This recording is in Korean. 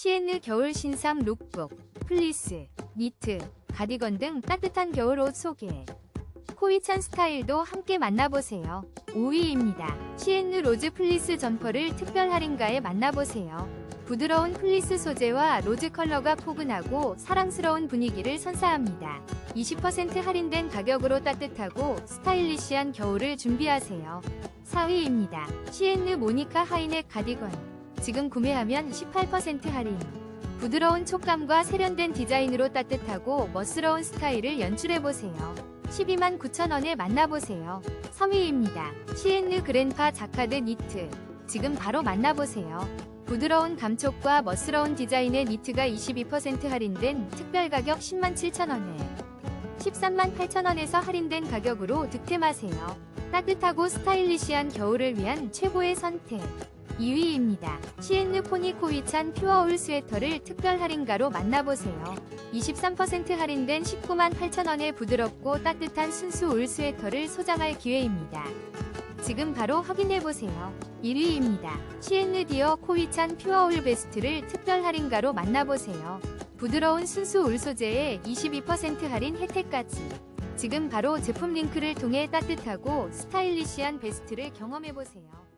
시엔느 겨울 신상 룩북, 플리스, 니트, 가디건 등 따뜻한 겨울 옷 소개. 코이찬 스타일도 함께 만나보세요. 5위입니다. 시엔느 로즈 플리스 점퍼를 특별 할인가에 만나보세요. 부드러운 플리스 소재와 로즈 컬러가 포근하고 사랑스러운 분위기를 선사합니다. 20% 할인된 가격으로 따뜻하고 스타일리시한 겨울을 준비하세요. 4위입니다. 시엔느 모니카 하이넥 가디건. 지금 구매하면 18% 할인. 부드러운 촉감과 세련된 디자인으로 따뜻하고 멋스러운 스타일을 연출해보세요. 12만 9천원에 만나보세요. 3위입니다. 시엔느 그랜파 자카드 니트. 지금 바로 만나보세요. 부드러운 감촉과 멋스러운 디자인의 니트가 22% 할인된 특별 가격 10만 7천원에 13만 8천원에서 할인된 가격으로 득템하세요. 따뜻하고 스타일리시한 겨울을 위한 최고의 선택. 2위입니다. 시엔느 포니코위찬 퓨어울 스웨터를 특별 할인가로 만나보세요. 23% 할인된 19만 8천원의 부드럽고 따뜻한 순수 울 스웨터를 소장할 기회입니다. 지금 바로 확인해보세요. 1위입니다. 시엔느 디어 코위찬 퓨어울 베스트를 특별 할인가로 만나보세요. 부드러운 순수 울 소재에 22% 할인 혜택까지. 지금 바로 제품 링크를 통해 따뜻하고 스타일리시한 베스트를 경험해보세요.